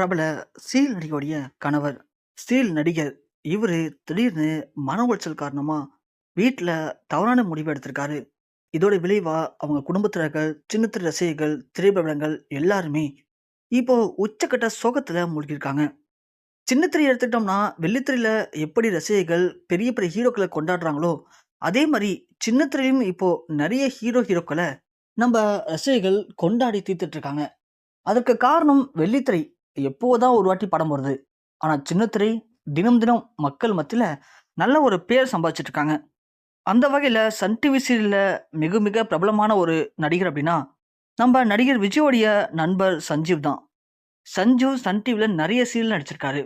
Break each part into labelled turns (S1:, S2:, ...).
S1: பிரபல சீரியல் நடிகையுடைய கணவர். ஸ்டீல் நடிகர். இவர் திடீர்னு மன உளைச்சல் காரணமாக வீட்டில் தவறான முடிவு எடுத்திருக்காரு. இதோட விளைவாக அவங்க குடும்பத்தினர்கள், சின்ன திரை ரசிகர்கள், திரைப்படங்கள் எல்லாருமே இப்போ உச்சக்கட்ட சோகத்தில் மூழ்கியிருக்காங்க. சின்ன திரை எடுத்துக்கிட்டோம்னா, வெள்ளித்திரையில் எப்படி ரசிகர்கள் பெரிய பெரிய ஹீரோக்களை கொண்டாடுறாங்களோ, அதே மாதிரி சின்ன இப்போது இப்போ ஹீரோ, ஹீரோக்களை நம்ம ரசிகர்கள் கொண்டாடி தீர்த்துட்ருக்காங்க அதற்கு காரணம் வெள்ளித்திரை எப்போதான் ஒரு வாட்டி படம் வருது. ஆனால் சின்னத்திரை தினம் தினம் மக்கள் மத்தியில் நல்ல ஒரு பேர் சம்பாதிச்சிட்டு இருக்காங்க. அந்த வகையில் சன் டிவி சீரியலில் மிக மிக பிரபலமான ஒரு நடிகர் அப்படின்னா, நம்ம நடிகர் விஜயோடைய நண்பர் சஞ்சீவ் தான். சஞ்சீவ் சன் டிவியில் நிறைய சீரியல் நடிச்சிருக்காரு.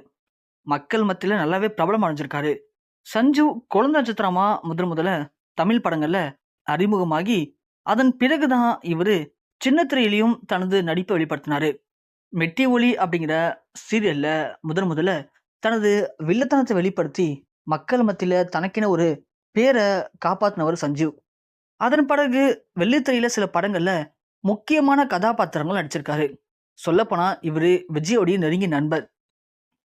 S1: மக்கள் மத்தியில் நல்லாவே பிரபலம் அடைஞ்சிருக்காரு. சஞ்சீவ் குழந்தை நட்சத்திரமாக முதல் முதல்ல தமிழ் படங்களில் அறிமுகமாகி, அதன் பிறகு தான் இவரு சின்ன தனது நடிப்பை வெளிப்படுத்தினாரு. மெட்டி ஒளி அப்படிங்கிற சீரியல்ல முதன் முதல்ல தனது வில்லத்தனத்தை வெளிப்படுத்தி, மக்கள் மத்தியில் தனக்கென ஒரு பேரை காப்பாற்றினவர் சஞ்சீவ். அதன் பிறகு வெள்ளித்திரையில சில படங்கள்ல முக்கியமான கதாபாத்திரங்கள் நடிச்சிருக்காரு. சொல்லப்போனா இவர் விஜயோடைய நெருங்கிய நண்பர்.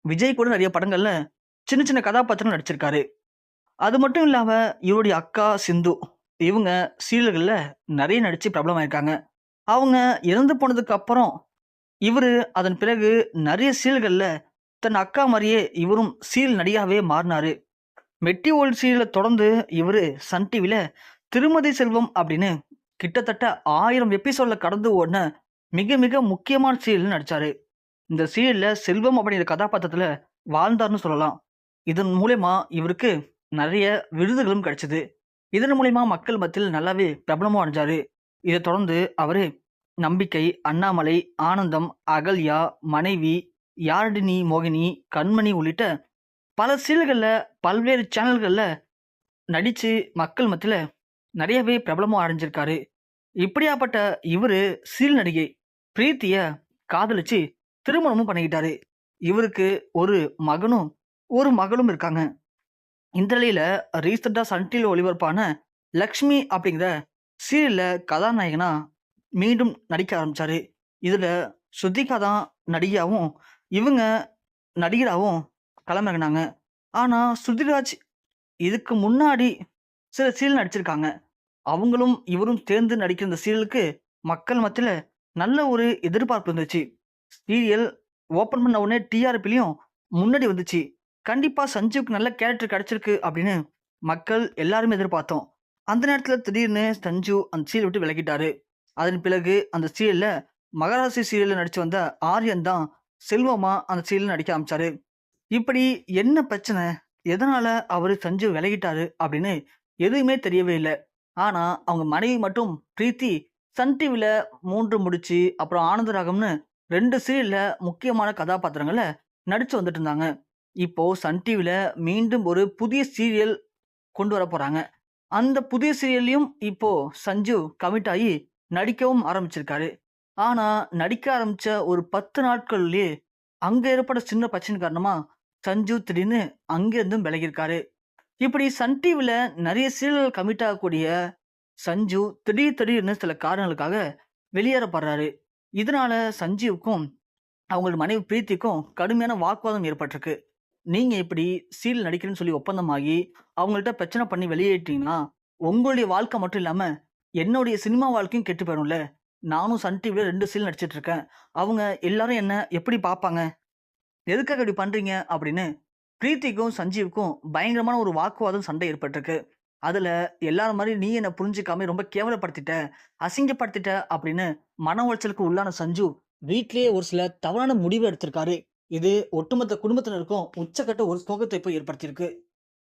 S1: விஜய் கூட நிறைய படங்கள்ல சின்ன சின்ன கதாபாத்திரம் நடிச்சிருக்காரு. அது மட்டும் இல்லாம இவருடைய அக்கா சிந்து. இவங்க சீரியல்களில் நிறைய நடித்து பிரபலமாயிருக்காங்க. அவங்க இறந்து போனதுக்கு அப்புறம், இவரு அதன் பிறகு நிறைய சீல்களில் தன் அக்கா மாதிரியே இவரும் சீல் நடிகாவே மாறினாரு மெட்டி ஓல்ட் சீரியல தொடர்ந்து இவரு சன் டிவியில் திருமதி செல்வம் அப்படின்னு கிட்டத்தட்ட ஆயிரம் எபிசோடில் கடந்து ஓடின மிக மிக முக்கியமான சீரியல்ல நடிச்சாரு. இந்த சீரியலில் செல்வம் அப்படிங்கிற கதாபாத்திரத்தில் வாழ்ந்தார்னு சொல்லலாம். இதன் மூலயமா இவருக்கு நிறைய விருதுகளும் கிடைச்சிது இதன் மூலயமா மக்கள் மத்தியில் நல்லாவே பிரபலமும் அடைஞ்சார் இதைத் தொடர்ந்து அவர் நம்பிக்கை, அண்ணாமலை, ஆனந்தம், அகல்யா, மனைவி, யார்டினி மோகினி, கண்மணி உள்ளிட்ட பல சீல்களில் பல்வேறு சேனல்களில் நடிச்சு மக்கள் மத்தியில் நிறையவே பிரபலமும் அடைஞ்சிருக்காரு. இப்படியாப்பட்ட இவரு சீல் நடிகை பிரீத்தியை காதலிச்சு திருமணமும் பண்ணிக்கிட்டாரு. இவருக்கு ஒரு மகனும், ஒரு மகளும் இருக்காங்க. இந்த நிலையில் ரீசெண்டாக சன் டிவியில் ஒளிபரப்பான லக்ஷ்மி அப்படிங்கிற சீரியலில் கதாநாயகனா மீண்டும் நடிக்க ஆரம்பிச்சார் இதில் ஸ்ருதிகா தான் நடிகாவும் இவங்க நடிகராகவும் களமிறங்குனாங்க. ஆனால் ஸ்ருதிராஜ் இதுக்கு முன்னாடி சில சீரியல் நடிச்சிருக்காங்க. அவங்களும் இவரும் சேர்ந்து நடிக்கிற இந்த சீரியலுக்கு மக்கள் மத்தியில் நல்ல ஒரு எதிர்பார்ப்பு இருந்துச்சு. சீரியல் ஓப்பன் பண்ண உடனே டிஆர்பிலையும் முன்னாடி வந்துச்சு. கண்டிப்பாக சஞ்சீவ்க்கு நல்ல கேரக்டர் கிடச்சிருக்கு அப்படின்னு மக்கள் எல்லாருமே எதிர்பார்த்தோம். அந்த நேரத்தில் திடீர்னு சஞ்சீவ் அந்த சீரியல விட்டு விலகிட்டாரு. அதன் பிறகு அந்த சீரியலில் மகராசி சீரியலில் நடித்து வந்த ஆரியன் தான் செல்வமா அந்த சீரியலில் நடிக்க ஆரம்பிச்சாரு. இப்படி என்ன பிரச்சனை? எதனால அவர் சஞ்சீவ் விலகிட்டாரு அப்படின்னு எதுவுமே தெரியவே இல்லை ஆனால் அவங்க மனைவி மட்டும் பிரீத்தி சன் டிவியில் மூன்று முடிச்சு, அப்புறம் ஆனந்தராகம்னு ரெண்டு சீரியலில் முக்கியமான கதாபாத்திரங்களை நடித்து வந்துட்டு இருந்தாங்க. இப்போது சன் டிவியில் மீண்டும் ஒரு புதிய சீரியல் கொண்டு வர போகிறாங்க அந்த புதிய சீரியல்லையும் இப்போது சஞ்சீவ் கமிட் ஆகி நடிக்கவும் ஆரம்பிச்சிருக்காரு. ஆனால் நடிக்க ஆரம்பிச்ச ஒரு பத்து நாட்கள்லேயே அங்கே ஏற்பட்ட சின்ன பிரச்சனை காரணமாக சஞ்சு திடீர்னு அங்கேருந்தும் விலகியிருக்காரு. இப்படி சன் டிவியில் நிறைய சீரியல் கமிட் ஆகக்கூடிய சஞ்சு திடீர் திடீர்னு சில காரணங்களுக்காக வெளியேறப்படுறாரு. இதனால சஞ்சீவுக்கும், அவங்களோட மனைவி பிரீத்திக்கும் கடுமையான வாக்குவாதம் ஏற்பட்டிருக்கு. நீங்கள் இப்படி சீரியல் நடிக்கிறேன்னு சொல்லி ஒப்பந்தமாகி, அவங்கள்ட்ட பிரச்சனை பண்ணி வெளியேட்டிங்கன்னா உங்களுடைய வாழ்க்கை மட்டும் இல்லாமல் என்னுடைய சினிமா வாழ்க்கையும் கெட்டு போயிரும்ல. நானும் சன் டிவியில் ரெண்டு சீல் நடிச்சிட்டு இருக்கேன். அவங்க எல்லாரும் என்ன எப்படி பார்ப்பாங்க? எதுக்காக இப்படி பண்ணுறீங்க அப்படின்னு பிரீத்திக்கும், சஞ்சீவுக்கும் பயங்கரமான ஒரு வாக்குவாதம், சண்டை ஏற்பட்டிருக்கு. அதில் எல்லார் மாதிரி நீ என்னை புரிஞ்சுக்காம ரொம்ப கேவலப்படுத்திட்ட, அசிங்கப்படுத்திட்ட அப்படின்னு மன உளைச்சலுக்கு உள்ளான சஞ்சு வீட்லேயே ஒரு சில தவறான முடிவு எடுத்திருக்காரு. இது ஒட்டுமொத்த குடும்பத்தினருக்கும் உச்சக்கட்ட ஒரு சோகத்தை போய் ஏற்படுத்தியிருக்கு.